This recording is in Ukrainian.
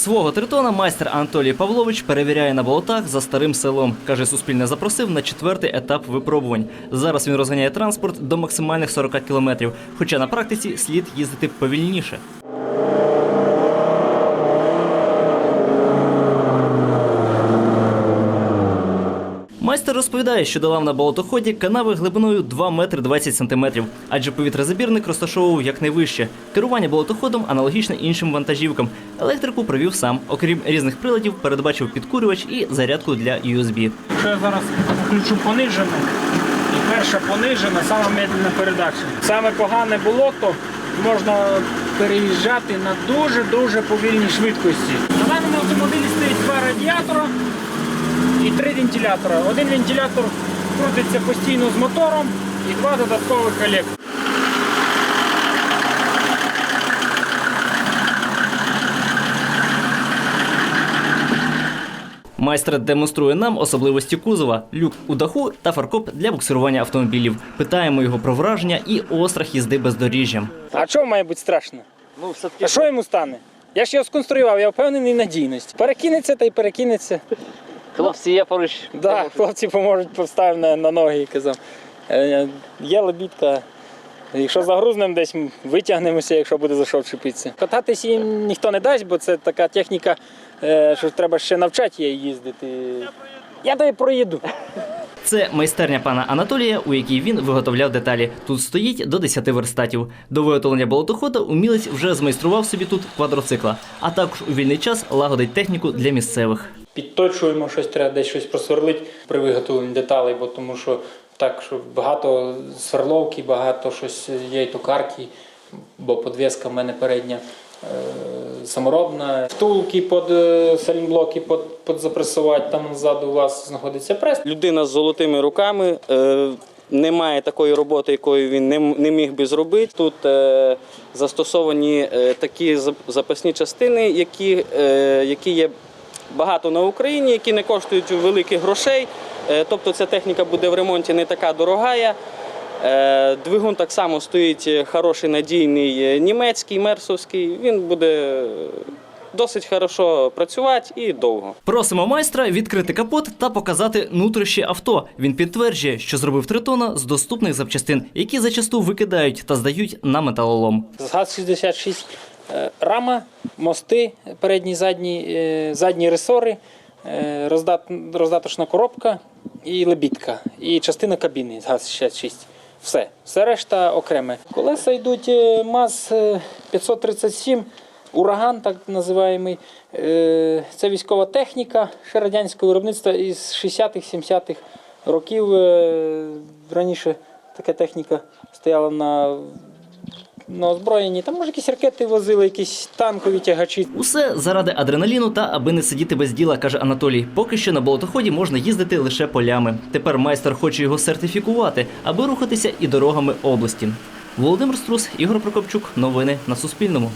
Свого тритона майстер Анатолій Павлович перевіряє на болотах за старим селом. Каже, Суспільне запросив на четвертий етап випробувань. Зараз він розганяє транспорт до максимальних 40 кілометрів, хоча на практиці слід їздити повільніше. Майстер розповідає, що долав на болотоході канави глибиною 2 метри 20 сантиметрів, адже повітрозабірник розташовував якнайвище. Керування болотоходом аналогічне іншим вантажівкам. Електрику провів сам. Окрім різних приладів, передбачив підкурювач і зарядку для USB. Якщо я зараз включу понижену, і перша понижена, саме медленна передача. Саме погане болото можна переїжджати на дуже-дуже повільній швидкості. На даному автомобілі стоїть два радіатора і три вентилятора. Один вентилятор крутиться постійно з мотором і два додаткових електро. Майстер демонструє нам особливості кузова, люк у даху та фаркоп для буксирування автомобілів. Питаємо його про враження і острах їзди бездоріжжям. А чого має бути страшно? Ну, все-таки А що йому стане? Я ж його сконструював, я впевнений в надійності. Перекинеться та й перекинеться. Хлопці є поруч. Да, хлопці поможуть поставив на, на ноги і казав. Е, Є лебідка. Якщо загрузнемо десь, витягнемося, якщо буде за що вчепитися. Кататись їм ніхто не дасть, бо це така техніка, е, що треба ще навчати її їздити. Я дай проїду. Це майстерня пана Анатолія, у якій він виготовляв деталі. Тут стоїть до 10 верстатів. До виготовлення болотохода умілець вже змайстрував собі тут квадроцикла, а також у вільний час лагодить техніку для місцевих. Підточуємо щось, треба десь щось просверлити при виготовленні деталей, бо тому що так, що багато сверловки, багато щось є і токарки, бо подвеска в мене передня е, саморобна. Втулки під е, сайлентблоки під, під запресувати, там ззаду у вас знаходиться прес. Людина з золотими руками. Е, немає такої роботи, якої він не, не міг би зробити. Тут е, застосовані е, такі зап- запасні частини, які, е, які є багато на Україні, які не коштують великих грошей. Е, тобто ця техніка буде в ремонті не така дорогая. Е, двигун так само стоїть е, хороший, надійний німецький, мерсовський. Він буде досить хорошо працювати і довго. Просимо майстра відкрити капот та показати нутрощі авто. Він підтверджує, що зробив тритона з доступних запчастин, які зачасту викидають та здають на металолом. З ГАЗ-66 е, рама, мости, передні, задні, е, задні ресори, е, роздат- роздаточна коробка і лебідка, і частина кабіни з ГАЗ-66. Все. Все решта окреме. Колеса йдуть е, МАЗ е, 537, ураган, так називаємий. Е, Це військова техніка ще радянського виробництва із 60-х, 70-х років. Раніше така техніка стояла на на озброєнні. Там може якісь ракети возили, якісь танкові тягачі. Усе заради адреналіну та аби не сидіти без діла, каже Анатолій. Поки що на болотоході можна їздити лише полями. Тепер майстер хоче його сертифікувати, аби рухатися і дорогами області. Володимир Струс, Ігор Прокопчук. Новини на Суспільному.